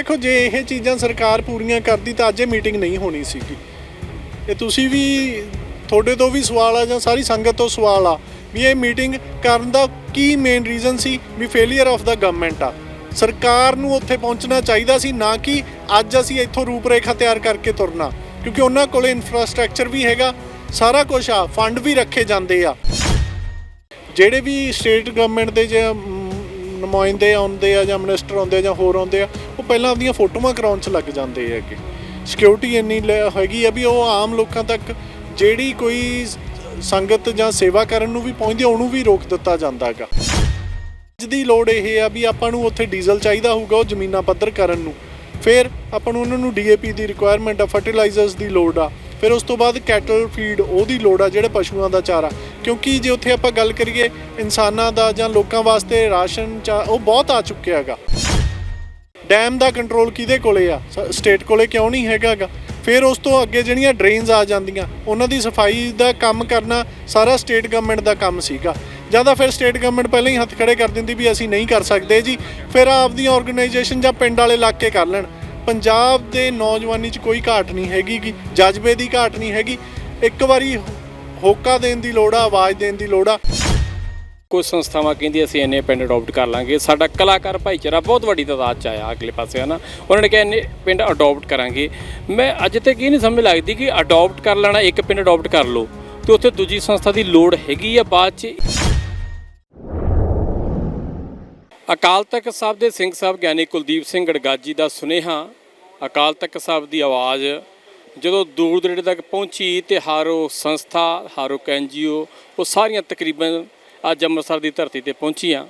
ਦੇਖੋ, ਜੇ ਇਹ ਚੀਜ਼ਾਂ ਸਰਕਾਰ ਪੂਰੀਆਂ ਕਰਦੀ ਤਾਂ ਅੱਜ ਇਹ ਮੀਟਿੰਗ ਨਹੀਂ ਹੋਣੀ ਸੀਗੀ। ਇਹ ਤੁਸੀਂ ਵੀ, ਤੁਹਾਡੇ ਤੋਂ ਵੀ ਸਵਾਲ ਆ ਜਾਂ ਸਾਰੀ ਸੰਗਤ ਤੋਂ ਸਵਾਲ ਆ ਵੀ ਇਹ ਮੀਟਿੰਗ ਕਰਨ ਦਾ ਕੀ ਮੇਨ ਰੀਜ਼ਨ ਸੀ ਵੀ ਫੇਲਿਅਰ ਆਫ ਦਾ ਗਵਰਨਮੈਂਟ ਆ? ਸਰਕਾਰ ਨੂੰ ਉੱਥੇ ਪਹੁੰਚਣਾ ਚਾਹੀਦਾ ਸੀ, ਨਾ ਕਿ ਅੱਜ ਅਸੀਂ ਇੱਥੋਂ ਰੂਪਰੇਖਾ ਤਿਆਰ ਕਰਕੇ ਤੁਰਨਾ। ਕਿਉਂਕਿ ਉਹਨਾਂ ਕੋਲੇ ਇਨਫਰਾਸਟ੍ਰਕਚਰ ਵੀ ਹੈਗਾ, ਸਾਰਾ ਕੁਝ ਆ ਫੰਡ ਵੀ ਰੱਖੇ ਜਾਂਦੇ ਆ। ਜਿਹੜੇ ਵੀ ਸਟੇਟ ਗਵਰਨਮੈਂਟ ਦੇ ਜਾਂ ਨੁਮਾਇੰਦੇ ਆਉਂਦੇ ਆ ਜਾਂ ਮਿਨਿਸਟਰ ਆਉਂਦੇ ਆ ਜਾਂ ਹੋਰ ਆਉਂਦੇ ਆ ਉਹ ਪਹਿਲਾਂ ਆਪਦੀਆਂ ਫੋਟੋਆਂ ਕਰਾਉਣ 'ਚ ਲੱਗ ਜਾਂਦੇ ਹੈਗੇ। ਸਿਕਿਉਰਿਟੀ ਇੰਨੀ ਲੈ- ਹੈਗੀ ਆ ਵੀ ਉਹ ਆਮ ਲੋਕਾਂ ਤੱਕ ਜਿਹੜੀ ਕੋਈ ਸੰਗਤ ਜਾਂ ਸੇਵਾ ਕਰਨ ਨੂੰ ਵੀ ਪਹੁੰਚਦੀ ਆ, ਉਹਨੂੰ ਵੀ ਰੋਕ ਦਿੱਤਾ ਜਾਂਦਾ ਹੈਗਾ। ਅੱਜ ਦੀ ਲੋੜ ਇਹ ਆ ਵੀ ਆਪਾਂ ਨੂੰ ਉੱਥੇ ਡੀਜ਼ਲ ਚਾਹੀਦਾ ਹੋਊਗਾ ਉਹ ਜ਼ਮੀਨਾਂ ਪੱਧਰ ਕਰਨ ਨੂੰ। ਫਿਰ ਆਪਾਂ ਨੂੰ ਉਹਨਾਂ ਨੂੰ ਡੀਏਪੀ ਦੀ ਰਿਕੁਆਇਰਮੈਂਟ ਆ ਫਰਟੀਲਾਈਜ਼ਰਸ ਦੀ ਲੋੜ ਆ। ਫਿਰ ਉਸ ਤੋਂ ਬਾਅਦ ਕੈਟਲ ਫੀਡ ਉਹਦੀ ਲੋੜ ਆ ਜਿਹੜੇ ਪਸ਼ੂਆਂ ਦਾ ਚਾਰਾ। ਕਿਉਂਕਿ ਜੇ ਉੱਥੇ ਆਪਾਂ ਗੱਲ ਕਰੀਏ, ਇਨਸਾਨਾਂ ਦਾ ਜਾਂ ਲੋਕਾਂ ਵਾਸਤੇ ਰਾਸ਼ਨ ਚਾ ਉਹ ਬਹੁਤ ਆ ਚੁੱਕਿਆ ਹੈਗਾ। ਡੈਮ ਦਾ ਕੰਟਰੋਲ ਕਿਹਦੇ ਕੋਲੇ ਆ? ਸਟੇਟ ਕੋਲੇ ਕਿਉਂ ਨਹੀਂ ਹੈਗਾਗਾ ਫਿਰ ਉਸ ਤੋਂ ਅੱਗੇ ਜਿਹੜੀਆਂ ਡਰੇਨਸ ਆ ਜਾਂਦੀਆਂ, ਉਹਨਾਂ ਦੀ ਸਫ਼ਾਈ ਦਾ ਕੰਮ ਕਰਨਾ ਸਾਰਾ ਸਟੇਟ ਗਵਰਨਮੈਂਟ ਦਾ ਕੰਮ ਸੀਗਾ। ਜ਼ਿਆਦਾ ਫਿਰ ਸਟੇਟ ਗਵਰਨਮੈਂਟ ਪਹਿਲਾਂ ਹੀ ਹੱਥ ਖੜੇ ਕਰ ਦਿੰਦੀ ਵੀ ਅਸੀਂ ਨਹੀਂ ਕਰ ਸਕਦੇ ਜੀ, ਫਿਰ ਆਪਦੀਆਂ ਆਰਗੇਨਾਈਜੇਸ਼ਨ ਜਾਂ ਪਿੰਡ ਵਾਲੇ ਇਲਾਕੇ ਕਰ ਲੈਣ। ਪੰਜਾਬ ਦੇ ਨੌਜਵਾਨੀ 'ਚ ਕੋਈ ਘਾਟ ਨਹੀਂ ਹੈਗੀ ਗੀ, ਜਜ਼ਬੇ ਦੀ ਘਾਟ ਨਹੀਂ ਹੈਗੀ। ਇੱਕ ਵਾਰੀ ਹੋਕਾ ਦੇਣ ਦੀ ਲੋੜ ਆ, ਆਵਾਜ਼ ਦੇਣ ਦੀ ਲੋੜ ਆ। ਕੁਝ ਸੰਸਥਾਵਾਂ ਕਹਿੰਦੀ ਅਸੀਂ ਇੰਨੇ ਪਿੰਡ ਅਡਾਪਟ ਕਰ ਲਾਂਗੇ। ਸਾਡਾ ਕਲਾਕਾਰ ਭਾਈਚਾਰਾ ਬਹੁਤ ਵੱਡੀ ਤਾਦਾਦ ਚ ਆਇਆ ਅਗਲੇ ਪਾਸੇ ਹਨਾ ਉਹਨਾਂ ਨੇ ਕਿਹਾ, ਇੰਨੇ ਪਿੰਡ ਅਡਾਪਟ ਕਰਾਂਗੇ। ਮੈਂ ਅੱਜ ਤੱਕ ਇਹ ਨਹੀਂ ਸਮਝ ਲੱਗਦੀ ਕਿ ਅਡਾਪਟ ਕਰ ਲੈਣਾ, ਇੱਕ ਪਿੰਡ ਅਡਾਪਟ ਕਰ ਲਓ, ਤੇ ਉੱਥੇ ਦੂਜੀ ਸੰਸਥਾ ਦੀ ਲੋੜ ਹੈਗੀ ਆ ਬਾਅਦ ਚ? ਅਕਾਲ ਤਖਤ ਸਾਹਿਬ ਦੇ ਸਿੰਘ ਸਾਹਿਬ ਗਿਆਨੀ ਕੁਲਦੀਪ ਸਿੰਘ ਗੜਗਾਜੀ ਦਾ ਸੁਨੇਹਾ, ਅਕਾਲ ਤਖਤ ਸਾਹਿਬ ਦੀ ਆਵਾਜ਼, ਜਦੋਂ ਦੂਰ ਦਰੇੜੇ ਤੱਕ ਪਹੁੰਚੀ ਤੇ ਹਰ ਉਹ ਸੰਸਥਾ, ਹਰ ਉਹ ਐਨਜੀਓ ਉਹ ਸਾਰੀਆਂ ਤਕਰੀਬਨ ਅੱਜ ਅੰਮ੍ਰਿਤਸਰ ਦੀ ਧਰਤੀ ਤੇ ਪਹੁੰਚੀਆਂ।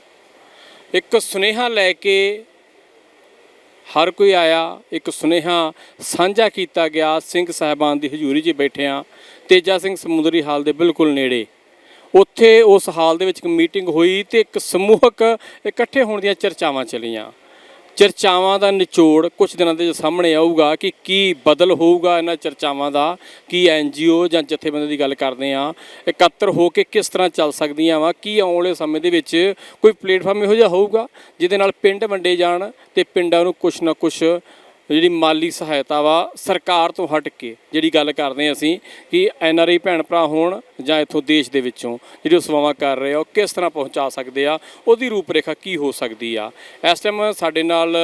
ਇੱਕ ਸੁਨੇਹਾ ਲੈ ਕੇ ਹਰ ਕੋਈ ਆਇਆ, ਇੱਕ ਸੁਨੇਹਾ ਸਾਂਝਾ ਕੀਤਾ ਗਿਆ, ਸਿੰਘ ਸਾਹਿਬਾਨ ਦੀ ਹਜ਼ੂਰੀ 'ਚ ਬੈਠਿਆਂ ਤੇਜਾ ਸਿੰਘ ਸਮੁੰਦਰੀ ਹਾਲ ਦੇ ਬਿਲਕੁਲ ਨੇੜੇ। ਉੱਥੇ ਉਸ ਹਾਲ ਦੇ ਵਿੱਚ ਇੱਕ ਮੀਟਿੰਗ ਹੋਈ ਤੇ ਇੱਕ ਸਮੂਹਕ ਇਕੱਠੇ ਹੋਣ ਦੀਆਂ ਚਰਚਾਵਾਂ ਚੱਲੀਆਂ। ਚਰਚਾਵਾਂ ਦਾ ਨਿਚੋੜ ਕੁਝ ਦਿਨਾਂ ਦੇ ਸਾਹਮਣੇ ਆਊਗਾ ਕਿ ਕੀ ਬਦਲ ਹੋਊਗਾ ਇਹਨਾਂ ਚਰਚਾਵਾਂ ਦਾ, ਕੀ ਐਨਜੀਓ ਜਾਂ ਜਥੇਬੰਦੀ ਦੀ ਗੱਲ ਕਰਦੇ ਆ ਇਕੱਤਰ ਹੋ ਕੇ ਕਿਸ ਤਰ੍ਹਾਂ ਚੱਲ ਸਕਦੀਆਂ ਵਾ, ਕੀ ਆਉਣ ਵਾਲੇ ਸਮੇਂ ਦੇ ਵਿੱਚ ਕੋਈ ਪਲੇਟਫਾਰਮ ਇਹੋ ਜਿਹਾ ਹੋਊਗਾ ਜਿਹਦੇ ਨਾਲ ਪਿੰਡ ਵੰਡੇ ਜਾਣ ਤੇ ਪਿੰਡਾਂ ਨੂੰ ਕੁਛ ਨਾ ਕੁਛ ਜਿਹੜੀ ਮਾਲੀ ਸਹਾਇਤਾ ਵਾ ਸਰਕਾਰ ਤੋਂ ਹਟ ਕੇ ਜਿਹੜੀ ਗੱਲ ਕਰਦੇ ਹਾਂ ਅਸੀਂ ਕਿ ਐਨ ਆਰ ਆਈ ਭੈਣ ਭਰਾ ਹੋਣ ਜਾਂ ਇੱਥੋਂ ਦੇਸ਼ ਦੇ ਵਿੱਚੋਂ ਜਿਹੜੇ ਸੇਵਾਵਾਂ ਕਰ ਰਹੇ ਆ, ਉਹ ਕਿਸ ਤਰ੍ਹਾਂ ਪਹੁੰਚਾ ਸਕਦੇ ਆ, ਉਹਦੀ ਰੂਪਰੇਖਾ ਕੀ ਹੋ ਸਕਦੀ ਆ। ਇਸ ਟਾਈਮ ਸਾਡੇ ਨਾਲ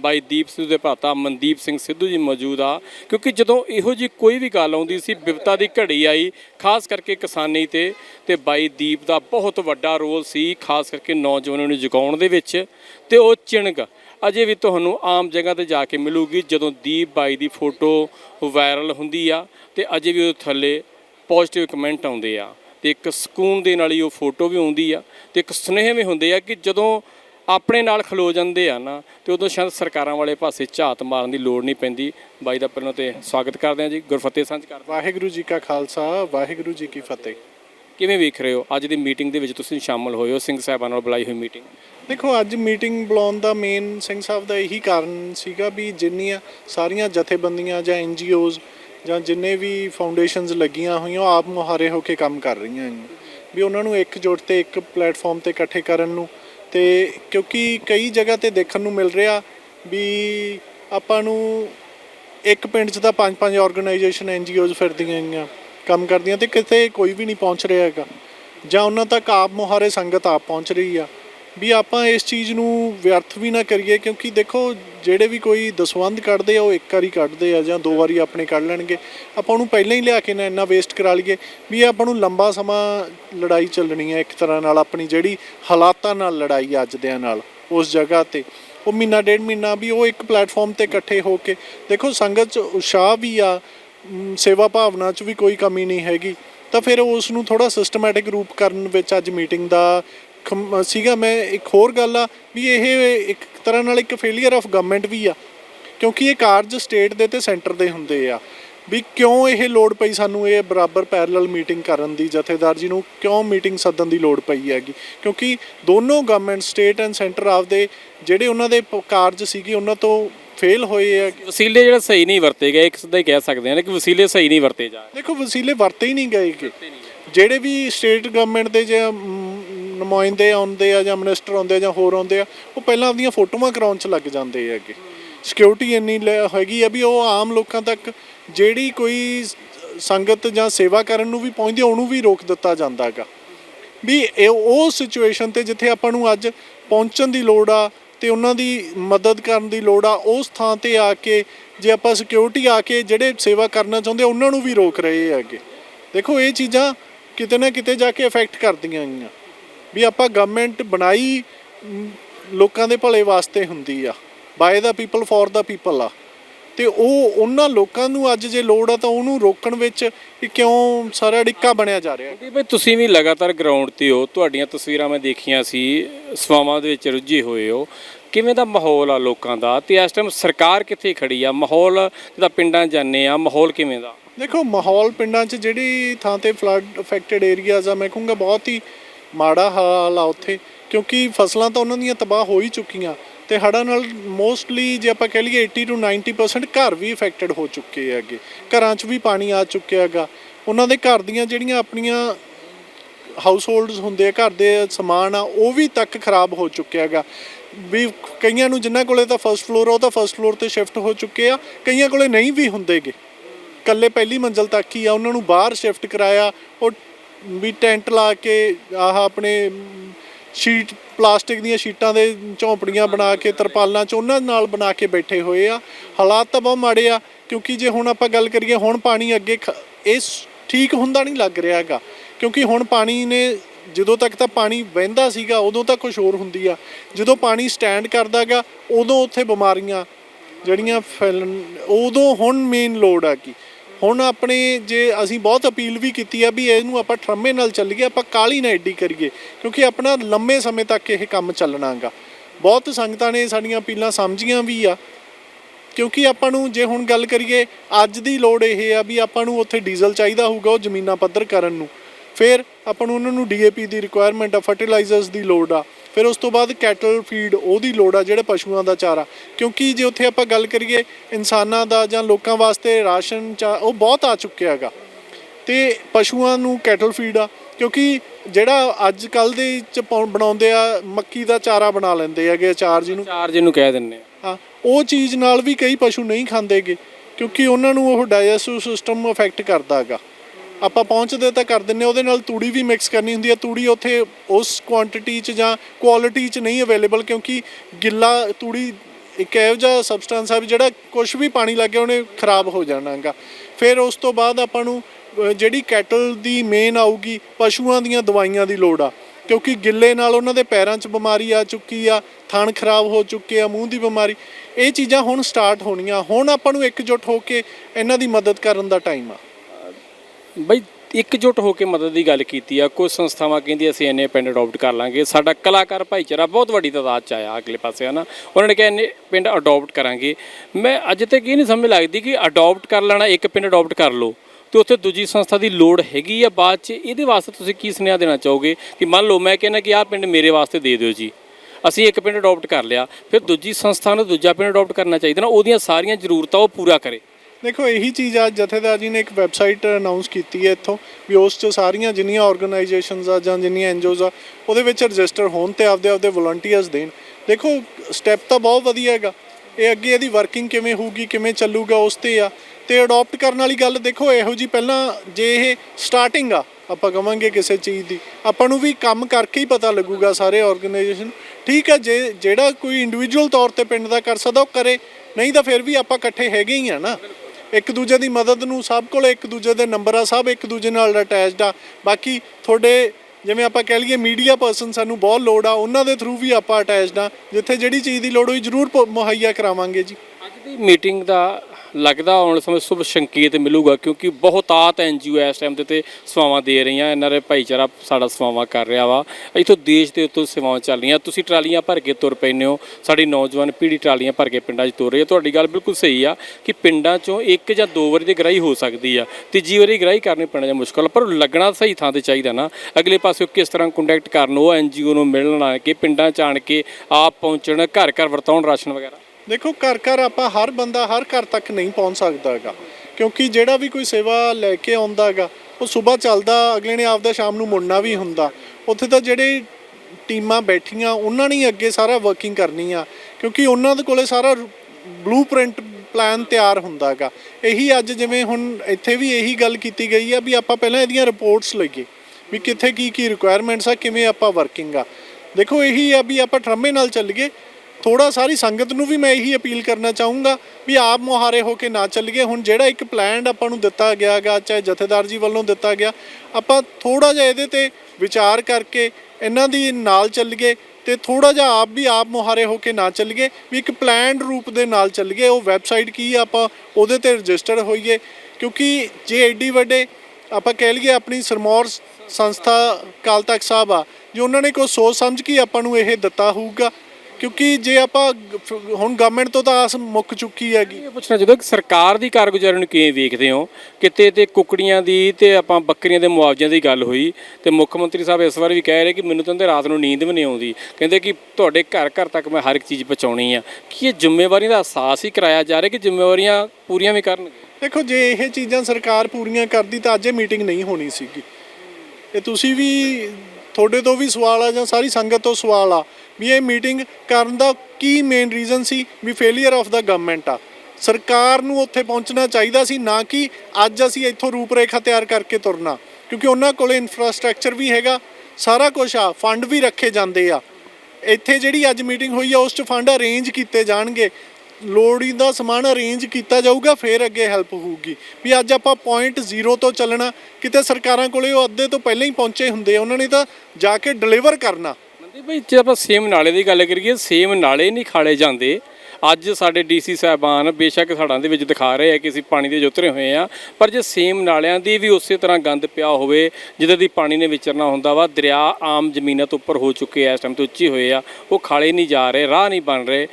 ਬਾਈ ਦੀਪ ਸਿੱਧੂ ਦੇ ਭਰਾਤਾ ਮਨਦੀਪ ਸਿੰਘ ਸਿੱਧੂ ਜੀ ਮੌਜੂਦ ਆ, ਕਿਉਂਕਿ ਜਦੋਂ ਇਹੋ ਜੀ ਕੋਈ ਵੀ ਗੱਲ ਆਉਂਦੀ ਸੀ ਬਿਪਤਾ ਦੀ ਘੜੀ ਆਈ, ਖਾਸ ਕਰਕੇ ਕਿਸਾਨੀ ਤੇ ਤੇ ਬਾਈ ਦੀਪ ਦਾ ਬਹੁਤ ਵੱਡਾ ਰੋਲ ਸੀ, ਖਾਸ ਕਰਕੇ ਨੌਜਵਾਨਾਂ ਨੂੰ ਜਗਾਉਣ ਦੇ ਵਿੱਚ, ਤੇ ਉਹ ਚਿਣਗ ਅਜੇ ਵੀ ਤੁਹਾਨੂੰ ਆਮ ਜਗ੍ਹਾ ਤੇ ਜਾ ਕੇ ਮਿਲੂਗੀ, ਜਦੋਂ ਦੀਪ ਬਾਈ ਦੀ ਫੋਟੋ ਵਾਇਰਲ ਹੁੰਦੀ ਆ ਤੇ ਅਜੇ ਵੀ ਉਹ ਥੱਲੇ ਪੋਜ਼ਿਟਿਵ ਕਮੈਂਟ ਆਉਂਦੇ ਆ। ਤੇ ਇੱਕ ਸਕੂਨ ਦੇ ਨਾਲ ਹੀ ਉਹ ਫੋਟੋ ਵੀ ਆਉਂਦੀ ਆ ਤੇ ਇੱਕ ਸੁਨੇਹੇ ਵੀ ਹੁੰਦੇ ਆ ਕਿ ਜਦੋਂ ਆਪਣੇ ਨਾਲ ਖਲੋ ਜਾਂਦੇ ਆ ਨਾ, ਤੇ ਉਦੋਂ ਸ਼ਾਇਦ ਸਰਕਾਰਾਂ ਵਾਲੇ ਪਾਸੇ ਝਾਤ ਮਾਰਨ ਦੀ ਲੋੜ ਨਹੀਂ ਪੈਂਦੀ। ਬਾਈ ਦਾ ਪਹਿਲਾਂ ਤੇ ਸਵਾਗਤ ਕਰਦੇ ਆ ਜੀ। ਗੁਰਫਤਿਹ ਸਾਂਝ ਕਰਦੇ ਵਾਹਿਗੁਰੂ ਜੀ ਕਾ ਖਾਲਸਾ, ਵਾਹਿਗੁਰੂ ਜੀ ਕੀ ਫਤਿਹ। ਕਿਵੇਂ ਵੇਖ ਰਹੇ ਹੋ? ਅੱਜ ਦੀ ਮੀਟਿੰਗ ਦੇ ਵਿੱਚ ਤੁਸੀਂ ਸ਼ਾਮਲ ਹੋਏ ਹੋ, ਸਿੰਘ ਸਾਹਿਬਾਨ ਨਾਲ ਬੁਲਾਈ ਹੋਈ ਮੀਟਿੰਗ ਦੇਖੋ, ਅੱਜ ਮੀਟਿੰਗ ਬੁਲਾਉਣ ਦਾ ਮੇਨ ਸਿੰਘ ਸਾਹਿਬ ਦਾ ਇਹੀ ਕਾਰਨ ਸੀਗਾ ਵੀ ਜਿੰਨੀਆਂ ਸਾਰੀਆਂ ਜਥੇਬੰਦੀਆਂ ਜਾਂ ਐਨਜੀਓਜ਼ ਜਾਂ ਜਿੰਨੇ ਵੀ ਫਾਊਂਡੇਸ਼ਨਸ ਲੱਗੀਆਂ ਹੋਈਆਂ, ਉਹ ਆਪ ਮੁਹਾਰੇ ਹੋ ਕੇ ਕੰਮ ਕਰ ਰਹੀਆਂ ਹਨ ਵੀ ਉਹਨਾਂ ਨੂੰ ਇੱਕ ਤੇ ਇੱਕ ਪਲੇਟਫਾਰਮ ਤੇ ਇਕੱਠੇ ਕਰਨ ਨੂੰ ਤੇ ਕਿਉਂਕਿ ਕਈ ਜਗ੍ਹਾ ਤੇ ਦੇਖਣ ਨੂੰ ਮਿਲ ਰਿਹਾ ਵੀ ਆਪਾਂ ਨੂੰ ਇੱਕ ਪਿੰਡ 'ਚ ਤਾਂ ਪੰਜ ਪੰਜ ਆਰਗੇਨਾਈਜੇਸ਼ਨ ਐਨਜੀਓਜ਼ ਫਿਰਦੀਆਂ ਹੈਗੀਆਂ ਕੰਮ ਕਰਦੀਆਂ ਤੇ ਕਿਤੇ ਕੋਈ ਵੀ ਨਹੀਂ ਪਹੁੰਚ ਰਿਹਾ ਹੈਗਾ। ਜਾਂ ਉਹਨਾਂ ਤੱਕ ਆਪ ਮੁਹਾਰੇ ਸੰਗਤ ਆਪ ਪਹੁੰਚ ਰਹੀ ਆ। ਵੀ ਆਪਾਂ ਇਸ ਚੀਜ਼ ਨੂੰ ਵਿਅਰਥ ਵੀ ਨਾ ਕਰੀਏ, ਕਿਉਂਕਿ ਦੇਖੋ ਜਿਹੜੇ ਵੀ ਕੋਈ ਦਸਵੰਧ ਕੱਢਦੇ ਆ, ਉਹ ਇੱਕ ਵਾਰੀ ਕੱਢਦੇ ਆ ਜਾਂ ਦੋ ਵਾਰੀ ਆਪਣੇ ਕੱਢ ਲੈਣਗੇ। ਆਪਾਂ ਉਹਨੂੰ ਪਹਿਲਾਂ ਹੀ ਲਿਆ ਕੇ ਨਾ ਇੰਨਾ ਵੇਸਟ ਕਰਾ ਲਈਏ ਵੀ ਆਪਾਂ ਨੂੰ ਲੰਬਾ ਸਮਾਂ ਲੜਾਈ ਚੱਲਣੀ ਹੈ ਇੱਕ ਤਰ੍ਹਾਂ ਨਾਲ, ਆਪਣੀ ਜਿਹੜੀ ਹਾਲਾਤਾਂ ਨਾਲ ਲੜਾਈ ਆ ਅੱਜ ਦਿਆਂ ਨਾਲ, ਉਸ ਜਗ੍ਹਾ ਤੇ। ਉਹ ਮਹੀਨਾ ਡੇਢ ਮਹੀਨਾ ਵੀ ਉਹ ਇੱਕ ਪਲੇਟਫਾਰਮ ਤੇ ਇਕੱਠੇ ਹੋ ਕੇ, ਦੇਖੋ ਸੰਗਤ ਚ ਉਤਸ਼ਾਹ ਵੀ ਆ ਸੇਵਾ ਭਾਵਨਾ ਚ ਵੀ ਕੋਈ ਕਮੀ ਨਹੀਂ ਹੈਗੀ। ਤਾਂ ਫਿਰ ਉਸ ਨੂੰ ਥੋੜਾ ਸਿਸਟਮੈਟਿਕ ਰੂਪ ਕਰਨ ਵਿੱਚ ਅੱਜ ਮੀਟਿੰਗ ਦਾ ਖਮ- ਸੀਗਾ। ਮੈਂ ਇੱਕ ਹੋਰ ਗੱਲ ਆ ਵੀ ਇਹ ਇੱਕ ਤਰ੍ਹਾਂ ਨਾਲ ਇੱਕ ਫੇਲਿਅਰ ਆਫ ਗਵਰਨਮੈਂਟ ਵੀ ਆ, ਕਿਉਂਕਿ ਇਹ ਕਾਰਜ ਸਟੇਟ ਦੇ ਤੇ ਸੈਂਟਰ ਦੇ ਹੁੰਦੇ ਆ। ਵੀ ਕਿਉਂ ਇਹ ਲੋੜ ਪਈ ਸਾਨੂੰ ਇਹ ਬਰਾਬਰ ਪੈਰਲਲ ਮੀਟਿੰਗ ਕਰਨ ਦੀ? ਜਥੇਦਾਰ ਜੀ ਨੂੰ ਕਿਉਂ ਮੀਟਿੰਗ ਸੱਦਣ ਦੀ ਲੋੜ ਪਈ ਹੈਗੀ? ਕਿਉਂਕਿ ਦੋਨੋਂ ਗਵਰਨਮੈਂਟ ਸਟੇਟ ਐਂਡ ਸੈਂਟਰ ਆਪਦੇ ਜਿਹੜੇ ਉਹਨਾਂ ਦੇ ਪ- ਕਾਰਜ ਸੀਗੇ, ਉਹਨਾਂ ਤੋਂ ਫੇਲ ਹੋਏ ਆ। ਵਸੀਲੇ ਜਿਹੜੇ ਸਹੀ ਨਹੀਂ ਵਰਤੇ ਗਏ ਇੱਕ ਸਿੱਧਾ ਹੀ ਕਹਿ ਸਕਦੇ ਹਾਂ ਨਾ ਕਿ ਵਸੀਲੇ ਸਹੀ ਨਹੀਂ ਵਰਤੇ ਜਾ ਰਹੇ। ਦੇਖੋ ਵਸੀਲੇ ਵਰਤੇ ਹੀ ਨਹੀਂ ਗਏ ਕਿ। ਜਿਹੜੇ ਵੀ ਸਟੇਟ ਗਵਰਨਮੈਂਟ ਦੇ ਜਾਂ ਨੁਮਾਇੰਦੇ ਆਉਂਦੇ ਆ ਜਾਂ ਮਿਨਿਸਟਰ ਆਉਂਦੇ ਆ ਜਾਂ ਹੋਰ ਆਉਂਦੇ ਆ ਉਹ ਪਹਿਲਾਂ ਆਪਦੀਆਂ ਫੋਟੋਆਂ ਕਰਾਉਣ 'ਚ ਲੱਗ ਜਾਂਦੇ ਹੈਗੇ ਸਿਕਿਉਰਿਟੀ ਇੰਨੀ ਲੈ- ਹੈਗੀ ਆ ਵੀ ਉਹ ਆਮ ਲੋਕਾਂ ਤੱਕ ਜਿਹੜੀ ਕੋਈ ਸੰਗਤ ਜਾਂ ਸੇਵਾ ਕਰਨ ਨੂੰ ਵੀ ਪਹੁੰਚਦੀ ਆ, ਉਹਨੂੰ ਵੀ ਰੋਕ ਦਿੱਤਾ ਜਾਂਦਾ ਹੈਗਾ ਵੀ ਇਹ ਉਹ ਸਿਚੁਏਸ਼ਨ ਤੇ ਜਿੱਥੇ ਆਪਾਂ ਨੂੰ ਅੱਜ ਪਹੁੰਚਣ ਦੀ ਲੋੜ ਆ ਤੇ ਉਹਨਾਂ ਦੀ ਮਦਦ ਕਰਨ ਦੀ ਲੋੜ ਆ, ਉਸ ਥਾਂ ਤੇ ਆ ਕੇ ਜੇ ਆਪਾਂ ਸਿਕਿਉਰਿਟੀ ਆ ਕੇ ਜਿਹੜੇ ਸੇਵਾ ਕਰਨਾ ਚਾਹੁੰਦੇ ਉਹਨਾਂ ਨੂੰ ਵੀ ਰੋਕ ਰਹੇ ਹੈਗੇ। ਦੇਖੋ, ਇਹ ਚੀਜ਼ਾਂ ਕਿਤੇ ਨਾ ਕਿਤੇ ਜਾ ਕੇ ਇਫੈਕਟ ਕਰਦੀਆਂ ਗਈਆਂ। ਵੀ ਆਪਾਂ ਗਵਰਨਮੈਂਟ ਬਣਾਈ, ਲੋਕਾਂ ਦੇ ਭਲੇ ਵਾਸਤੇ ਹੁੰਦੀ ਆ। By the people for the people ਆ। ਤੇ ਉਹ ਉਹਨਾਂ ਲੋਕਾਂ ਨੂੰ ਅੱਜ ਜੇ ਲੋੜ ਆ ਤਾਂ ਉਹਨੂੰ ਰੋਕਣ ਵਿੱਚ ਇਹ ਕਿਉਂ ਸਾਰਾ ਡਿੱਕਾ ਬਣਿਆ ਜਾ ਰਿਹਾ ਕਿਉਂਕਿ ਬਈ ਤੁਸੀਂ ਵੀ ਲਗਾਤਾਰ ਗਰਾਊਂਡ ਤੇ ਹੋ ਤੁਹਾਡੀਆਂ ਤਸਵੀਰਾਂ ਮੈਂ ਦੇਖੀਆਂ ਸੀ ਸਵਾਵਾਂ ਦੇ ਵਿੱਚ ਰੁੱਝੇ ਹੋਏ ਹੋ। ਕਿਵੇਂ ਦਾ ਮਾਹੌਲ ਆ ਲੋਕਾਂ ਦਾ? ਤੇ ਇਸ ਟਾਈਮ ਸਰਕਾਰ ਕਿੱਥੇ ਖੜੀ ਆ? ਮਾਹੌਲ ਜਿਹਦਾ ਪਿੰਡਾਂ ਜਾਂਦੇ ਆ ਮਾਹੌਲ ਕਿਵੇਂ ਦਾ? ਦੇਖੋ ਮਾਹੌਲ ਪਿੰਡਾਂ 'ਚ ਜਿਹੜੀ ਥਾਂ ਤੇ ਫਲੱਡ ਅਫੈਕਟਡ ਏਰੀਆਜ਼ ਆ ਮੈਂ ਕਹੂੰਗਾ ਬਹੁਤ ਹੀ ਮਾੜਾ ਹਾਲ ਆ ਉੱਥੇ ਕਿਉਂਕਿ ਫਸਲਾਂ ਤਾਂ ਉਹਨਾਂ ਦੀਆਂ ਤਬਾਹ ਹੋ ਹੀ ਚੁੱਕੀਆਂ। ਤੇ ਹੜ੍ਹਾਂ ਨਾਲ ਮੋਸਟਲੀ ਜੇ ਆਪਾਂ ਕਹਿ ਲਈਏ 80 ਟੂ 90% ਘਰ ਵੀ ਇਫੈਕਟਡ ਹੋ ਚੁੱਕੇ ਹੈਗੇ ਘਰਾਂ 'ਚ ਵੀ ਪਾਣੀ ਆ ਚੁੱਕਿਆ ਹੈਗਾ। ਉਹਨਾਂ ਦੇ ਘਰ ਦੀਆਂ ਜਿਹੜੀਆਂ ਆਪਣੀਆਂ ਹਾਊਸ ਹੋਲਡਸ ਹੁੰਦੇ ਆ, ਘਰ ਦੇ ਸਮਾਨ ਆ, ਉਹ ਵੀ ਤੱਕ ਖਰਾਬ ਹੋ ਚੁੱਕਿਆ ਹੈਗਾ। ਵੀ ਕਈਆਂ ਨੂੰ ਜਿਨ੍ਹਾਂ ਕੋਲੇ ਤਾਂ ਫਰਸਟ ਫਲੋਰ ਆ, ਉਹ ਤਾਂ ਫਰਸਟ ਫਲੋਰ ਤੇ ਸ਼ਿਫਟ ਹੋ ਚੁੱਕੇ ਆ। ਕਈਆਂ ਕੋਲੇ ਨਹੀਂ ਵੀ ਹੁੰਦੇਗੇ। ਕੱਲੇ ਪਹਿਲੀ ਮੰਜ਼ਲ ਤੱਕ ਹੀ ਆ, ਉਹਨਾਂ ਨੂੰ ਬਾਹਰ ਸ਼ਿਫਟ ਕਰਾਇਆ। ਉਹ ਵੀ ਟੈਂਟ ਲਾ ਕੇ ਆਹ ਆਪਣੇ ਸ਼ੀਟ, ਪਲਾਸਟਿਕ ਦੀਆਂ ਸ਼ੀਟਾਂ ਦੇ ਝੌਂਪੜੀਆਂ ਬਣਾ ਕੇ, ਤਰਪਾਲਾਂ ਚ ਉਹਨਾਂ ਨਾਲ ਬਣਾ ਕੇ ਬੈਠੇ ਹੋਏ ਆ। ਹਾਲਾਤ ਤਾਂ ਬਹੁਤ ਮਾੜੇ ਆ, ਕਿਉਂਕਿ ਜੇ ਹੁਣ ਆਪਾਂ ਗੱਲ ਕਰੀਏ ਹੁਣ ਪਾਣੀ ਅੱਗੇ ਖ- ਇਸ ਠੀਕ ਹੁੰਦਾ ਨਹੀਂ ਲੱਗ ਰਿਹਾ ਹੈਗਾ। ਕਿਉਂਕਿ ਹੁਣ ਪਾਣੀ ਨੇ, ਜਦੋਂ ਤੱਕ ਤਾਂ ਪਾਣੀ ਵਹਿੰਦਾ ਸੀਗਾ, ਉਦੋਂ ਤਾਂ ਕੁਝ ਹੋਰ ਹੁੰਦੀ ਆ। ਜਦੋਂ ਪਾਣੀ ਸਟੈਂਡ ਕਰਦਾਗਾ ਉਦੋਂ ਉੱਥੇ ਬਿਮਾਰੀਆਂ ਜਿਹੜੀਆਂ ਫੈਲਣ, ਉਦੋਂ ਹੁਣ ਮੇਨ ਲੋੜ ਆ ਕੀ। ਹੁਣ ਆਪਣੇ ਜੇ ਅਸੀਂ ਬਹੁਤ ਅਪੀਲ ਵੀ ਕੀਤੀ ਆ ਵੀ ਇਹਨੂੰ ਆਪਾਂ ਠਰਮੇ ਨਾਲ ਚੱਲੀਏ, ਆਪਾਂ ਕਾਲੀ ਨਾ ਐਡੀ ਕਰੀਏ, ਕਿਉਂਕਿ ਆਪਣਾ ਲੰਮੇ ਸਮੇਂ ਤੱਕ ਇਹ ਕੰਮ ਚੱਲਣਾਗਾ ਬਹੁਤ ਸੰਗਤਾਂ ਨੇ ਸਾਡੀਆਂ ਅਪੀਲਾਂ ਸਮਝੀਆਂ ਵੀ ਆ, ਕਿਉਂਕਿ ਆਪਾਂ ਨੂੰ ਜੇ ਹੁਣ ਗੱਲ ਕਰੀਏ, ਅੱਜ ਦੀ ਲੋੜ ਇਹ ਆ ਵੀ ਆਪਾਂ ਨੂੰ ਉੱਥੇ ਡੀਜ਼ਲ ਚਾਹੀਦਾ ਹੋਊਗਾ ਉਹ ਜ਼ਮੀਨਾਂ ਪੱਧਰ ਕਰਨ ਨੂੰ। ਫਿਰ ਆਪਾਂ ਨੂੰ ਉਹਨਾਂ ਨੂੰ ਡੀਏਪੀ ਦੀ ਰਿਕੁਆਇਰਮੈਂਟ ਆ ਫਰਟੀਲਾਈਜ਼ਰਸ ਦੀ ਲੋੜ ਆ। ਫਿਰ ਉਸ ਤੋਂ ਬਾਅਦ ਕੈਟਲ ਫੀਡ ਉਹਦੀ ਲੋੜ ਆ ਜਿਹੜੇ ਪਸ਼ੂਆਂ ਦਾ ਚਾਰਾ। ਕਿਉਂਕਿ ਜੇ ਉੱਥੇ ਆਪਾਂ ਗੱਲ ਕਰੀਏ ਇਨਸਾਨਾਂ ਦਾ ਜਾਂ ਲੋਕਾਂ ਵਾਸਤੇ ਰਾਸ਼ਨ ਚਾ ਉਹ ਬਹੁਤ ਆ ਚੁੱਕਿਆ ਹੈਗਾ। ਤੇ ਪਸ਼ੂਆਂ ਨੂੰ ਕੈਟਲ ਫੀਡ ਆ ਕਿਉਂਕਿ ਜਿਹੜਾ ਅੱਜ ਕੱਲ ਦੇ ਚ ਬਣਾਉਂਦੇ ਆ ਮੱਕੀ ਦਾ ਚਾਰਾ ਬਣਾ ਲੈਂਦੇ ਹੈਗੇ ਅਚਾਰ ਜਿਹਨੂੰ ਚਾਰ ਜਿਹਨੂੰ ਕਹਿ ਦਿੰਨੇ ਆ। ਹਾਂ ਉਹ ਚੀਜ਼ ਨਾਲ ਵੀ ਕਈ ਪਸ਼ੂ ਨਹੀਂ ਖਾਂਦੇਗੇ ਕਿਉਂਕਿ ਉਹਨਾਂ ਨੂੰ ਉਹ ਡਾਈਜੈਸਟਿਵ ਸਿਸਟਮ ਨੂੰ ਅਫੈਕਟ ਕਰਦਾ ਹੈਗਾ। ਆਪਾਂ ਪਹੁੰਚਦੇ ਤਾਂ ਕਰ ਦਿੰਨੇ ਉਹਦੇ ਨਾਲ ਤੂੜੀ ਵੀ ਮਿਕਸ ਕਰਨੀ ਹੁੰਦੀ ਹੈ। ਤੂੜੀ ਉੱਥੇ ਉਸ ਕੁਆਂਟੀਟੀ 'ਚ ਜਾਂ ਕੁਆਲਿਟੀ 'ਚ ਨਹੀਂ ਅਵੇਲੇਬਲ ਕਿਉਂਕਿ ਗਿੱਲਾ ਤੂੜੀ ਇੱਕ ਇਹੋ ਜਿਹਾ ਸਬਸਟੈਂਸ ਆ ਜਿਹੜਾ ਕੁਝ ਵੀ ਪਾਣੀ ਲੱਗ ਗਿਆ ਉਹਨੇ ਖਰਾਬ ਹੋ ਜਾਣਾਗਾ ਫਿਰ ਉਸ ਤੋਂ ਬਾਅਦ ਆਪਾਂ ਨੂੰ ਜਿਹੜੀ ਕੈਟਲ ਦੀ ਮੇਨ ਆਊਗੀ, ਪਸ਼ੂਆਂ ਦੀਆਂ ਦਵਾਈਆਂ ਦੀ ਲੋੜ ਆ। ਕਿਉਂਕਿ ਗਿੱਲੇ ਨਾਲ ਉਹਨਾਂ ਦੇ ਪੈਰਾਂ 'ਚ ਬਿਮਾਰੀ ਆ ਚੁੱਕੀ ਆ, ਥਣ ਖਰਾਬ ਹੋ ਚੁੱਕੇ ਆ, ਮੂੰਹ ਦੀ ਬਿਮਾਰੀ। ਇਹ ਚੀਜ਼ਾਂ ਹੁਣ ਸਟਾਰਟ ਹੋਣੀਆਂ। ਹੁਣ ਆਪਾਂ ਨੂੰ ਇਕਜੁੱਟ ਹੋ ਕੇ ਇਹਨਾਂ ਦੀ ਮਦਦ ਕਰਨ ਦਾ ਟਾਈਮ ਆ। ਬਈ ਇਕਜੁੱਟ ਹੋ ਕੇ ਮਦਦ ਦੀ ਗੱਲ ਕੀਤੀ ਆ। ਕੁਝ ਸੰਸਥਾਵਾਂ ਕਹਿੰਦੀ ਅਸੀਂ ਇੰਨੇ ਪਿੰਡ ਅਡਾਪਟ ਕਰ ਲਾਂਗੇ। ਸਾਡਾ ਕਲਾਕਾਰ ਭਾਈਚਾਰਾ ਬਹੁਤ ਵੱਡੀ ਤਾਦਾਦ ਚ ਆਇਆ ਅਗਲੇ ਪਾਸੇ, ਹਨਾ? ਉਹਨਾਂ ਨੇ ਕਿਹਾ ਇੰਨੇ ਪਿੰਡ ਅਡਾਪਟ ਕਰਾਂਗੇ। ਮੈਂ ਅੱਜ ਤੱਕ ਇਹ ਨਹੀਂ ਸਮਝ ਲੱਗਦੀ ਕਿ ਅਡਾਪਟ ਕਰ ਲੈਣਾ, ਇੱਕ ਪਿੰਡ ਅਡਾਪਟ ਕਰ ਲਓ, ਤੇ ਉੱਥੇ ਦੂਜੀ ਸੰਸਥਾ ਦੀ ਲੋੜ ਹੈਗੀ ਆ ਬਾਅਦ ਚ। ਇਹਦੇ ਵਾਸਤੇ ਤੁਸੀਂ ਕੀ ਸੁਨੇਹਾ ਦੇਣਾ ਚਾਹੋਗੇ? ਕਿ ਮੰਨ ਲਓ, ਮੈਂ ਕਹਿੰਦਾ ਕਿ ਆਹ ਪਿੰਡ ਮੇਰੇ ਵਾਸਤੇ ਦੇ ਦਿਓ ਜੀ। ਅਸੀਂ ਇੱਕ ਪਿੰਡ ਅਡਾਪਟ ਕਰ ਲਿਆ, ਫਿਰ ਦੂਜੀ ਸੰਸਥਾ ਨੂੰ ਦੂਜਾ ਪਿੰਡ ਅਡਾਪਟ ਕਰਨਾ ਚਾਹੀਦਾ ਨਾ, ਉਹਦੀਆਂ ਸਾਰੀਆਂ ਜ਼ਰੂਰਤਾਂ ਉਹ ਪੂਰਾ ਕਰੇ। ਦੇਖੋ, ਇਹੀ ਚੀਜ਼ ਆ, ਜਥੇਦਾਰ ਜੀ ਨੇ ਇੱਕ ਵੈਬਸਾਈਟ ਅਨਾਉਂਸ ਕੀਤੀ ਹੈ ਇੱਥੋਂ ਵੀ ਉਸ 'ਚ ਸਾਰੀਆਂ ਜਿੰਨੀਆਂ ਆਰਗੇਨਾਈਜੇਸ਼ਨਸ ਆ ਜਾਂ ਜਿੰਨੀਆਂ ਐਨਜੀਓਜ਼ ਆ, ਉਹਦੇ ਵਿੱਚ ਰਜਿਸਟਰ ਹੋਣ ਤੇ ਆਪਦੇ ਆਪਦੇ ਵਲੰਟੀਅਰਸ ਦੇਣ। ਦੇਖੋ ਸਟੈਪ ਤਾਂ ਬਹੁਤ ਵਧੀਆ ਹੈਗਾ। ਇਹ ਅੱਗੇ ਇਹਦੀ ਵਰਕਿੰਗ ਕਿਵੇਂ ਹੋਊਗੀ, ਕਿਵੇਂ ਚੱਲੂਗਾ, ਉਸ ਤੇ ਆ। ਤੇ ਅਡਾਪਟ ਕਰਨ ਵਾਲੀ ਗੱਲ ਦੇਖੋ, ਇਹੋ ਜੀ ਪਹਿਲਾਂ ਜੇ ਇਹ ਸਟਾਰਟਿੰਗ ਆ, ਆਪਾਂ ਕਵਾਂਗੇ ਕਿਸੇ ਚੀਜ਼ ਦੀ, ਆਪਾਂ ਨੂੰ ਵੀ ਕੰਮ ਕਰਕੇ ਹੀ ਪਤਾ ਲੱਗੂਗਾ ਸਾਰੇ ਆਰਗੇਨਾਈਜੇਸ਼ਨ ਠੀਕ ਹੈ, ਜੇ, ਜਿਹੜਾ ਕੋਈ ਇੰਡੀਵਿਜੂਅਲ ਤੌਰ ਤੇ ਪਿੰਡ ਦਾ ਕਰ ਸਕਦਾ, ਉਹ ਕਰੇ। ਨਹੀਂ ਤਾਂ ਫਿਰ ਵੀ ਆਪਾਂ ਇਕੱਠੇ ਹੈਗੇ ਹੀ ਆ ਨਾ। ਇੱਕ ਦੂਜੇ ਦੀ ਮਦਦ ਨੂੰ ਸਭ ਕੋਲ ਇੱਕ ਦੂਜੇ ਦੇ ਨੰਬਰ ਆ, ਸਭ ਇੱਕ ਦੂਜੇ ਨਾਲ ਅਟੈਚਡ ਆ। ਬਾਕੀ ਤੁਹਾਡੇ, ਜਿਵੇਂ ਆਪਾਂ ਕਹਿ ਲਈਏ ਮੀਡੀਆ ਪਰਸਨ ਸਾਨੂੰ ਬਹੁਤ ਲੋੜ ਆ, ਉਹਨਾਂ ਦੇ ਥਰੂ ਵੀ ਆਪਾਂ ਅਟੈਚਡ ਆ। ਜਿੱਥੇ ਜਿਹੜੀ ਚੀਜ਼ ਦੀ ਲੋੜ ਹੋਈ ਜ਼ਰੂਰ ਪ- ਮੁਹੱਈਆ ਕਰਾਵਾਂਗੇ ਜੀ। ਅੱਜ ਦੀ ਮੀਟਿੰਗ ਦਾ ਲੱਗਦਾ ਆਉਣ ਸਮੇਂ ਸ਼ੁਭ ਸੰਕੇਤ ਮਿਲੂਗਾ ਕਿਉਂਕਿ ਬਹੁਤਾਤ ਐਨਜੀਓ ਇਸ ਟਾਈਮ ਦੇ ਤੇ ਸੇਵਾਵਾਂ ਦੇ ਰਹੀਆਂ ਇਹਨਾਂ ਦੇ ਭਾਈਚਾਰਾ ਸਾਡਾ ਸੇਵਾਵਾਂ ਕਰ ਰਿਹਾ ਵਾ। ਇਥੋਂ ਦੇਸ਼ ਦੇ ਉੱਤੋਂ ਸੇਵਾਵਾਂ ਚੱਲ ਰਹੀਆਂ। ਤੁਸੀਂ ਟਰਾਲੀਆਂ ਭਰ ਕੇ ਤੁਰ ਪੈਂਦੇ ਹੋ। ਸਾਡੀ ਨੌਜਵਾਨ ਪੀੜ੍ਹੀ ਟਰਾਲੀਆਂ ਭਰ ਕੇ ਪਿੰਡਾਂ 'ਚ ਤੁਰ ਰਹੀ ਹੈ। ਤੁਹਾਡੀ ਗੱਲ ਬਿਲਕੁਲ ਸਹੀ ਆ ਕਿ ਪਿੰਡਾਂ 'ਚੋਂ ਇੱਕ ਜਾਂ ਦੋ ਵਾਰੀ ਦੀ ਗ੍ਰਾਈ ਹੋ ਸਕਦੀ ਆ। ਤੀਜੀ ਵਾਰੀ ਗ੍ਰਾਈ ਕਰਨੀ ਪੈਣਾ 'ਚ ਮੁਸ਼ਕਲ ਆ, ਪਰ ਲੱਗਣਾ ਸਹੀ ਥਾਂ ਤੇ ਚਾਹੀਦਾ ਨਾ। ਅਗਲੇ ਪਾਸੇ ਕਿਸ ਤਰ੍ਹਾਂ ਕੰਟੈਕਟ ਕਰਨ ਉਹ ਐਨਜੀਓ ਨੂੰ ਮਿਲਣ ਆ ਕੇ ਪਿੰਡਾਂ 'ਚ ਆਣ ਕੇ ਆਪ ਪਹੁੰਚਣ ਘਰ ਘਰ ਵਰਤਾਉਣ ਰਾਸ਼ਨ ਵਗੈਰਾ। ਦੇਖੋ, ਘਰ ਘਰ ਆਪਾਂ ਹਰ ਬੰਦਾ ਹਰ ਘਰ ਤੱਕ ਨਹੀਂ ਪਹੁੰਚ ਸਕਦਾ ਹੈਗਾ। ਕਿਉਂਕਿ ਜਿਹੜਾ ਵੀ ਕੋਈ ਸੇਵਾ ਲੈ ਕੇ ਆਉਂਦਾ ਹੈਗਾ, ਉਹ ਸਵੇਰ ਚੱਲਦਾ, ਅਗਲੇ ਨੇ ਆਪਦਾ ਸ਼ਾਮ ਨੂੰ ਮੁੜਨਾ ਵੀ ਹੁੰਦਾ। ਉੱਥੇ ਤਾਂ ਜਿਹੜੇ ਟੀਮਾਂ ਬੈਠੀਆਂ, ਉਹਨਾਂ ਨੇ ਅੱਗੇ ਸਾਰਾ ਵਰਕਿੰਗ ਕਰਨੀ ਆ। ਕਿਉਂਕਿ ਉਹਨਾਂ ਦੇ ਕੋਲੇ ਸਾਰਾ ਬਲੂਪ੍ਰਿੰਟ ਪਲਾਨ ਤਿਆਰ ਹੁੰਦਾਗਾ ਇਹੀ ਅੱਜ ਜਿਵੇਂ ਹੁਣ ਇੱਥੇ ਵੀ ਇਹੀ ਗੱਲ ਕੀਤੀ ਗਈ ਆ ਵੀ ਆਪਾਂ ਪਹਿਲਾਂ ਇਹਦੀਆਂ ਰਿਪੋਰਟਸ ਲਈਏ, ਵੀ ਕਿੱਥੇ ਕੀ ਕੀ ਰਿਕੁਆਇਰਮੈਂਟਸ ਆ, ਕਿਵੇਂ ਆਪਾਂ ਵਰਕਿੰਗ ਆ। ਦੇਖੋ, ਇਹੀ ਆ ਵੀ ਆਪਾਂ ਠਰਮੇ ਨਾਲ ਚੱਲੀਏ ਥੋੜਾ ਸਾਰੀ ਸੰਗਤ ਨੂੰ ਵੀ ਮੈਂ ਇਹੀ ਅਪੀਲ ਕਰਨਾ ਚਾਹੂੰਗਾ ਵੀ ਆਪ ਮੁਹਾਰੇ ਹੋ ਕੇ ਨਾ ਚੱਲੀਏ। ਹੁਣ ਜਿਹੜਾ ਇੱਕ ਪਲਾਨ ਆਪਾਂ ਨੂੰ ਦਿੱਤਾ ਗਿਆਗਾ ਚਾਹੇ ਜਥੇਦਾਰ ਜੀ ਵੱਲੋਂ ਦਿੱਤਾ ਗਿਆ, ਆਪਾਂ ਥੋੜਾ ਜਿਹਾ ਇਹਦੇ ਤੇ ਵਿਚਾਰ ਕਰਕੇ ਇਹਨਾਂ ਦੀ ਨਾਲ ਚੱਲੀਏ ਤੇ ਥੋੜਾ ਜਿਹਾ ਆਪ ਵੀ ਆਪ ਮੁਹਾਰੇ ਹੋ ਕੇ ਨਾ ਚੱਲੀਏ, ਵੀ ਇੱਕ ਪਲਾਨਡ ਰੂਪ ਦੇ ਨਾਲ ਚੱਲੀਏ। ਉਹ ਵੈਬਸਾਈਟ ਕੀ ਆ, ਆਪਾਂ ਉਹਦੇ ਤੇ ਰਜਿਸਟਰ ਹੋਈਏ। ਕਿਉਂਕਿ ਜੇ ਐਡੀ ਵੱਡੇ ਆਪਾਂ ਕਹਿ ਲਈਏ ਆਪਣੀ ਸਰਮੌਰ ਸੰਸਥਾ ਕਾਲ ਤਖਤ ਸਾਹਿਬ ਆ, ਜੇ ਉਹਨਾਂ ਨੇ ਕੋਈ ਸੋਚ ਸਮਝ ਕੇ ਆਪਾਂ ਨੂੰ ਇਹ ਦਿੱਤਾ ਹੋਊਗਾ ਕਿਉਂਕਿ ਜੇ ਆਪਾਂ ਹੁਣ ਗਵਰਨਮੈਂਟ ਤੋਂ ਤਾਂ ਆਸ ਮੁੱਕ ਚੁੱਕੀ ਹੈਗੀ। ਇਹ ਪੁੱਛਣਾ ਚਾਹੁੰਦਾ ਕਿ ਸਰਕਾਰ ਦੀ ਕਾਰਗੁਜ਼ਾਰੀ ਨੂੰ ਕਿਵੇਂ ਵੇਖਦੇ ਹੋ? ਕਿਤੇ ਤੇ ਕੁਕੜੀਆਂ ਦੀ ਤੇ ਆਪਾਂ ਬੱਕਰੀਆਂ ਦੇ ਮੁਆਵਜ਼ਿਆਂ ਦੀ ਗੱਲ ਹੋਈ ਤੇ ਮੁੱਖ ਮੰਤਰੀ ਸਾਹਿਬ ਇਸ ਵਾਰ ਵੀ ਕਹਿ ਰਹੇ ਕਿ ਮੈਨੂੰ ਤਾਂ ਤੇ ਰਾਤ ਨੂੰ ਨੀਂਦ ਵੀ ਨਹੀਂ ਆਉਂਦੀ। ਕਹਿੰਦੇ ਕਿ ਤੁਹਾਡੇ ਘਰ ਘਰ ਤੱਕ ਮੈਂ ਹਰ ਇੱਕ ਚੀਜ਼ ਪਹੁੰਚਾਉਣੀ ਆ। ਕੀ ਇਹ ਜ਼ਿੰਮੇਵਾਰੀ ਦਾ ਅਹਿਸਾਸ ਹੀ ਕਰਾਇਆ ਜਾ ਰਿਹਾ ਕਿ ਜ਼ਿੰਮੇਵਾਰੀਆਂ ਪੂਰੀਆਂ ਵੀ ਕਰਨਗੇ? ਦੇਖੋ ਜੇ ਇਹ ਚੀਜ਼ਾਂ ਸਰਕਾਰ ਪੂਰੀਆਂ ਕਰਦੀ ਤਾਂ ਅੱਜ ਇਹ ਮੀਟਿੰਗ ਨਹੀਂ ਹੋਣੀ ਸੀਗੀ। ਇਹ ਤੁਸੀਂ ਵੀ ਤੁਹਾਡੇ ਤੋਂ ਵੀ ਸਵਾਲ ਆ ਜਾਂ ਸਾਰੀ ਸੰਗਤ ਤੋਂ ਸਵਾਲ ਆ ਵੀ ਇਹ ਮੀਟਿੰਗ ਕਰਨ ਦਾ ਕੀ ਮੇਨ ਰੀਜ਼ਨ ਸੀ ਵੀ ਫੇਲਿਅਰ ਆਫ ਦਾ ਗਵਰਨਮੈਂਟ ਆ? ਸਰਕਾਰ ਨੂੰ ਉੱਥੇ ਪਹੁੰਚਣਾ ਚਾਹੀਦਾ ਸੀ, ਨਾ ਕਿ ਅੱਜ ਅਸੀਂ ਇੱਥੋਂ ਰੂਪਰੇਖਾ ਤਿਆਰ ਕਰਕੇ ਤੁਰਨਾ। ਕਿਉਂਕਿ ਉਹਨਾਂ ਕੋਲੇ ਇਨਫਰਾਸਟ੍ਰਕਚਰ ਵੀ ਹੈਗਾ, ਸਾਰਾ ਕੁਝ ਆ ਫੰਡ ਵੀ ਰੱਖੇ ਜਾਂਦੇ ਆ। ਇੱਥੇ ਜਿਹੜੀ ਅੱਜ ਮੀਟਿੰਗ ਹੋਈ ਆ, ਉਸ 'ਚ ਫੰਡ ਅਰੇਂਜ ਕੀਤੇ ਜਾਣਗੇ। ਲੋੜੀਂਦਾ ਸਮਾਨ ਅਰੇਂਜ ਕੀਤਾ ਜਾਊਗਾ, ਫਿਰ ਅੱਗੇ ਹੈਲਪ ਹੋਊਗੀ। ਵੀ ਅੱਜ ਆਪਾਂ ਪੁਆਇੰਟ ਜ਼ੀਰੋ ਤੋਂ ਚੱਲਣਾ, ਕਿਤੇ ਸਰਕਾਰਾਂ ਕੋਲੇ ਉਹ ਅੱਧੇ ਤੋਂ ਪਹਿਲਾਂ ਹੀ ਪਹੁੰਚੇ ਹੁੰਦੇ ਆ, ਉਹਨਾਂ ਨੇ ਤਾਂ ਜਾ ਕੇ ਡਿਲੀਵਰ ਕਰਨਾ। ਮਨਦੀਪ ਭਾਈ ਜੇ ਆਪਾਂ ਸੇਮ ਨਾਲੇ ਦੀ ਗੱਲ ਕਰੀਏ ਸੇਮ ਨਾਲੇ ਨਹੀਂ ਖਾਲੇ ਜਾਂਦੇ। ਅੱਜ ਸਾਡੇ ਡੀਸੀ ਸਾਹਿਬਾਨ ਬੇਸ਼ੱਕ ਸੜਾਂ ਦੇ ਵਿੱਚ ਦਿਖਾ ਰਹੇ ਆ ਕਿ ਅਸੀਂ ਪਾਣੀ ਦੇ ਜੋਤਰੇ ਹੋਏ ਆ, ਪਰ ਜੇ ਸੇਮ ਨਾਲਿਆਂ ਦੀ ਵੀ ਉਸੇ ਤਰ੍ਹਾਂ ਗੰਦ ਪਿਆ ਹੋਵੇ ਜਿਹਦੇ ਦੀ ਪਾਣੀ ਨੇ ਵਿਚਰਨਾ ਹੁੰਦਾ ਵਾ, ਦਰਿਆ ਆਮ ਜ਼ਮੀਨਾਂ ਤੋਂ ਉੱਪਰ ਹੋ ਚੁੱਕੇ ਆ, ਇਸ ਟਾਈਮ ਤੋਂ ਉੱਚੀ ਹੋਏ ਆ, ਉਹ ਖਾਲੇ ਨਹੀਂ ਜਾ ਰਹੇ, ਰਾਹ ਨਹੀਂ ਬਣ ਰਹੇ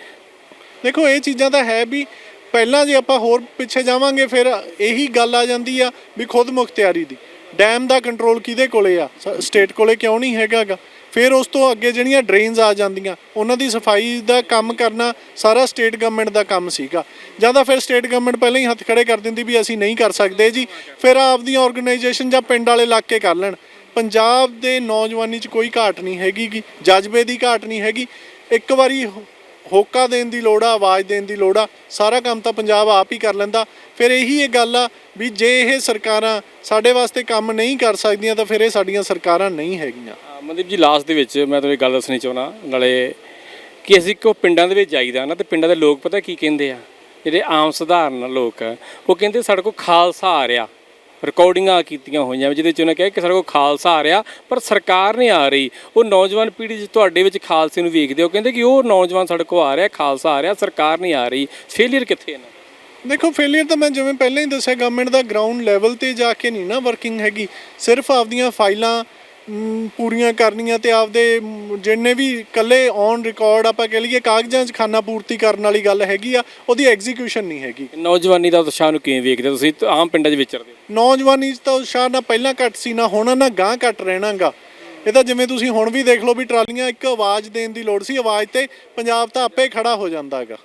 ਦੇਖੋ, ਇਹ ਚੀਜ਼ਾਂ ਤਾਂ ਹੈ ਵੀ ਪਹਿਲਾਂ ਜੇ ਆਪਾਂ ਹੋਰ ਪਿੱਛੇ ਜਾਵਾਂਗੇ, ਫਿਰ ਇਹੀ ਗੱਲ ਆ ਜਾਂਦੀ ਆ ਵੀ ਖੁਦ ਮੁਖਤਿਆਰੀ ਦੀ। ਡੈਮ ਦਾ ਕੰਟਰੋਲ ਕਿਹਦੇ ਕੋਲੇ ਆ? ਸਟੇਟ ਕੋਲੇ ਕਿਉਂ ਨਹੀਂ ਹੈਗਾਗਾ? ਫਿਰ ਉਸ ਤੋਂ ਅੱਗੇ ਜਿਹੜੀਆਂ ਡਰੇਨਸ ਆ ਜਾਂਦੀਆਂ, ਉਹਨਾਂ ਦੀ ਸਫ਼ਾਈ ਦਾ ਕੰਮ ਕਰਨਾ ਸਾਰਾ ਸਟੇਟ ਗਵਰਨਮੈਂਟ ਦਾ ਕੰਮ ਸੀਗਾ। ਜਾਂ ਤਾਂ ਫਿਰ ਸਟੇਟ ਗਵਰਨਮੈਂਟ ਪਹਿਲਾਂ ਹੀ ਹੱਥ ਖੜੇ ਕਰ ਦਿੰਦੀ ਵੀ ਅਸੀਂ ਨਹੀਂ ਕਰ ਸਕਦੇ ਜੀ, ਫਿਰ ਆਪਦੀਆਂ ਆਰਗੇਨਾਈਜੇਸ਼ਨ ਜਾਂ ਪਿੰਡ ਵਾਲੇ ਲਾ ਕੇ ਕਰ ਲੈਣ। ਪੰਜਾਬ ਦੇ ਨੌਜਵਾਨੀ 'ਚ ਕੋਈ ਘਾਟ ਨਹੀਂ ਹੈਗੀ ਗੀ, ਜਜ਼ਬੇ ਦੀ ਘਾਟ ਨਹੀਂ ਹੈਗੀ। ਇੱਕ ਵਾਰੀ ਹੋਕਾ ਦੇਣ ਦੀ ਲੋੜ ਆ ਆਵਾਜ਼ ਦੇਣ ਦੀ ਲੋੜ ਆ ਸਾਰਾ ਕੰਮ ਤਾਂ ਪੰਜਾਬ ਆਪ ਹੀ ਕਰ ਲੈਂਦਾ। ਫਿਰ ਇਹੀ ਇਹ ਗੱਲ ਆ ਵੀ ਜੇ ਇਹ ਸਰਕਾਰਾਂ ਸਾਡੇ ਵਾਸਤੇ ਕੰਮ ਨਹੀਂ ਕਰ ਸਕਦੀਆਂ ਤਾਂ ਫਿਰ ਇਹ ਸਾਡੀਆਂ ਸਰਕਾਰਾਂ ਨਹੀਂ ਹੈਗੀਆਂ। ਮਨਦੀਪ ਜੀ ਲਾਸਟ ਦੇ ਵਿੱਚ ਮੈਂ ਤੁਹਾਨੂੰ ਇੱਕ ਗੱਲ ਦੱਸਣੀ ਚਾਹੁੰਦਾ ਨਾਲੇ ਕਿ ਅਸੀਂ ਕੋ ਪਿੰਡਾਂ ਦੇ ਵਿੱਚ ਜਾਈਦਾ ਨਾ ਤੇ ਪਿੰਡਾਂ ਦੇ ਲੋਕ ਪਤਾ ਕੀ ਕਹਿੰਦੇ ਆ? ਜਿਹੜੇ ਆਮ ਸਧਾਰਨ ਲੋਕ ਆ, ਉਹ ਕਹਿੰਦੇ ਸਾਡੇ ਕੋਲ ਖਾਲਸਾ ਆ ਰਿਹਾ। ਰਿਕਾਰਡਿੰਗਾਂ ਕੀਤੀਆਂ ਹੋਈਆਂ, ਜਿਹਦੇ ਚ ਉਹਨੇ ਕਿਹਾ ਕਿ ਸਾਡੇ ਕੋਲ ਖਾਲਸਾ ਆ ਰਿਹਾ, ਪਰ ਸਰਕਾਰ ਨਹੀਂ ਆ ਰਹੀ। ਉਹ ਨੌਜਵਾਨ ਪੀੜ੍ਹੀ ਚ ਤੁਹਾਡੇ ਵਿੱਚ ਖਾਲਸੇ ਨੂੰ ਵੇਖਦੇ ਹੋ, ਕਹਿੰਦੇ ਕਿ ਉਹ ਨੌਜਵਾਨ ਸਾਡੇ ਕੋਲ ਆ ਰਿਹਾ, ਖਾਲਸਾ ਆ ਰਿਹਾ, ਸਰਕਾਰ ਨਹੀਂ ਆ ਰਹੀ। ਫੇਲਿਅਰ ਕਿੱਥੇ ਹੈ? ਨਾ ਦੇਖੋ ਫੇਲਿਅਰ ਤਾਂ ਮੈਂ ਜਿਵੇਂ ਪਹਿਲਾਂ ਹੀ ਦੱਸਿਆ ਗਵਰਨਮੈਂਟ ਦਾ ਗਰਾਊਂਡ ਲੈਵਲ ਤੇ ਜਾ ਕੇ ਨਹੀਂ ਨਾ ਵਰਕਿੰਗ ਹੈਗੀ। ਸਿਰਫ ਆਪਦੀਆਂ ਫਾਈਲਾਂ ਪੂਰੀਆਂ ਕਰਨੀਆਂ ਤੇ ਆਪਦੇ ਜਿੰਨੇ ਵੀ ਕੱਲੇ ਔਨ ਰਿਕਾਰਡ ਆਪਾਂ ਕਹਿ ਲਈਏ ਕਾਗਜ਼ਾਂ 'ਚ ਖਾਨਾ ਪੂਰਤੀ ਕਰਨ ਵਾਲੀ ਗੱਲ ਹੈਗੀ ਆ ਉਹਦੀ ਐਗਜ਼ੀਕਿਊਸ਼ਨ ਨਹੀਂ ਹੈਗੀ। ਨੌਜਵਾਨੀ ਦਾ ਉਤਸ਼ਾਹ ਨੂੰ ਕਿਵੇਂ ਵੇਖਦੇ ਹੋ ਤੁਸੀਂ? ਆਮ ਪਿੰਡਾਂ 'ਚ ਵਿਚਰਦੇ ਹੋ। ਨੌਜਵਾਨੀ 'ਚ ਤਾਂ ਉਤਸ਼ਾਹ ਨਾ ਪਹਿਲਾਂ ਘੱਟ ਸੀ ਨਾ ਹੁਣ ਨਾ ਗਾਂ ਘੱਟ ਰਹਿਣਾਗਾ। ਇਹ ਤਾਂ ਜਿਵੇਂ ਤੁਸੀਂ ਹੁਣ ਵੀ ਦੇਖ ਲਓ ਵੀ ਟਰਾਲੀਆਂ ਇੱਕ ਆਵਾਜ਼ ਦੇਣ ਦੀ ਲੋੜ ਸੀ ਆਵਾਜ਼ ਤੇ ਪੰਜਾਬ ਤਾਂ ਆਪੇ ਖੜਾ ਹੋ ਜਾਂਦਾਗਾ।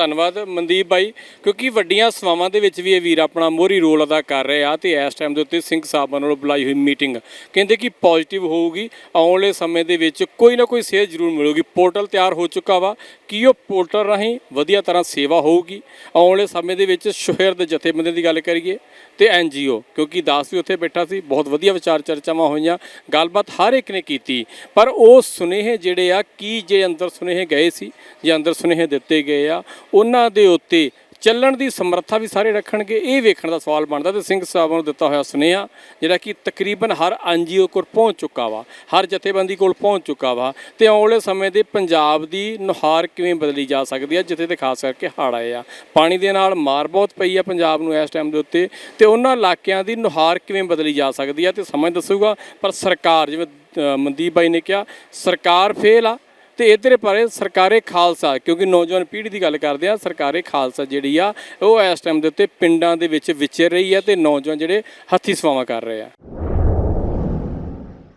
ਧੰਨਵਾਦ ਮਨਦੀਪ ਬਾਈ, ਕਿਉਂਕਿ ਵੱਡੀਆਂ ਸਭਾਵਾਂ ਦੇ ਵਿੱਚ ਵੀ ਇਹ ਵੀਰ ਆਪਣਾ ਮੋਹਰੀ ਰੋਲ ਅਦਾ ਕਰ ਰਹੇ ਆ ਤੇ ਇਸ ਟਾਈਮ ਦੇ ਉੱਤੇ ਸਿੰਘ ਸਾਹਿਬਾਂ ਨਾਲ ਬੁਲਾਈ ਹੋਈ ਮੀਟਿੰਗ ਕਹਿੰਦੇ ਕਿ ਪੋਜ਼ਿਟਿਵ ਹੋਊਗੀ, ਆਉਣ ਵਾਲੇ ਸਮੇਂ ਦੇ ਵਿੱਚ ਕੋਈ ਨਾ ਕੋਈ ਸੇਧ ਜ਼ਰੂਰ ਮਿਲੂਗੀ, ਪੋਰਟਲ ਤਿਆਰ ਹੋ ਚੁੱਕਾ ਵਾ, ਕੀ ਉਹ ਪੋਰਟਲ ਰਾਹੀਂ ਵਧੀਆ ਤਰ੍ਹਾਂ ਸੇਵਾ ਹੋਊਗੀ, ਆਉਣ ਵਾਲੇ ਸਮੇਂ ਦੇ ਵਿੱਚ ਸ਼ਹਿਰ ਦੇ ਜਥੇਬੰਦੀਆਂ ਦੀ ਗੱਲ ਕਰੀਏ ਤੇ ਐਨਜੀਓ ਕਿਉਂਕਿ ਦਾਸ ਵੀ ਉੱਥੇ ਬੈਠਾ ਸੀ, ਬਹੁਤ ਵਧੀਆ ਵਿਚਾਰ ਚਰਚਾਵਾਂ ਹੋਈਆਂ, ਗੱਲਬਾਤ ਹਰ ਇੱਕ ਨੇ ਕੀਤੀ, ਪਰ ਉਹ ਸੁਨੇਹੇ ਜਿਹੜੇ ਆ, ਕੀ ਜੇ ਅੰਦਰ ਸੁਨੇਹੇ ਗਏ ਸੀ, ਜੇ ਅੰਦਰ ਸੁਨੇਹੇ ਦਿੱਤੇ ਗਏ ਆ ਉਹਨਾਂ ਦੇ ਉੱਤੇ ਚੱਲਣ ਦੀ ਸਮਰੱਥਾ ਵੀ ਸਾਰੇ ਰੱਖਣਗੇ। ਇਹ ਵੇਖਣ ਦਾ ਸਵਾਲ ਬਣਦਾ ਤੇ ਸਿੰਘ ਸਾਹਿਬ ਨੂੰ ਦਿੱਤਾ ਹੋਇਆ ਸੁਨੇਹਾ, ਜਿਹੜਾ ਕਿ ਤਕਰੀਬਨ ਹਰ ਐਨਜੀਓ ਕੋਲ ਪਹੁੰਚ ਚੁੱਕਾ ਵਾ, ਹਰ ਜਥੇਬੰਦੀ ਕੋਲ ਪਹੁੰਚ ਚੁੱਕਾ ਵਾ ਤੇ ਆਉਣ ਵਾਲੇ ਸਮੇਂ ਦੇ ਪੰਜਾਬ ਦੀ ਨੁਹਾਰ ਕਿਵੇਂ ਬਦਲੀ ਜਾ ਸਕਦੀ ਹੈ ਜਿੱਥੇ ਤੇ ਖਾਸ ਕਰਕੇ ਹੜ੍ਹ ਆਏ ਆ। ਪਾਣੀ ਦੇ ਨਾਲ ਮਾਰ ਬਹੁਤ ਪਈ ਆ ਪੰਜਾਬ ਨੂੰ ਇਸ ਟਾਈਮ ਦੇ ਉੱਤੇ ਤੇ ਉਹਨਾਂ ਇਲਾਕਿਆਂ ਦੀ ਨੁਹਾਰ ਕਿਵੇਂ ਬਦਲੀ ਜਾ ਸਕਦੀ ਹੈ ਤੇ ਸਮਝ ਦੱਸੂਗਾ। ਪਰ ਸਰਕਾਰ, ਜਿਵੇਂ ਮਨਦੀਪ ਬਾਈ ਨੇ ਕਿਹਾ, ਸਰਕਾਰ ਫੇਲ ਆ ਤੇ ਇਧਰੇ ਪਾਰੇ ਸਰਕਾਰੇ ਖਾਲਸਾ, ਕਿਉਂਕਿ ਨੌਜਵਾਨ ਪੀੜ੍ਹੀ ਦੀ ਗੱਲ ਕਰਦੇ ਆ, ਸਰਕਾਰੇ ਖਾਲਸਾ ਜਿਹੜੀ ਆ, ਉਹ ਇਸ ਟਾਈਮ ਦੇ ਉੱਤੇ ਪਿੰਡਾਂ ਦੇ ਵਿੱਚ ਵਿਚਰ ਰਹੀ ਆ ਤੇ ਨੌਜਵਾਨ ਜਿਹੜੇ ਹੱਥੀ ਸਵਾਵਾਂ ਕਰ ਰਹੇ ਆ।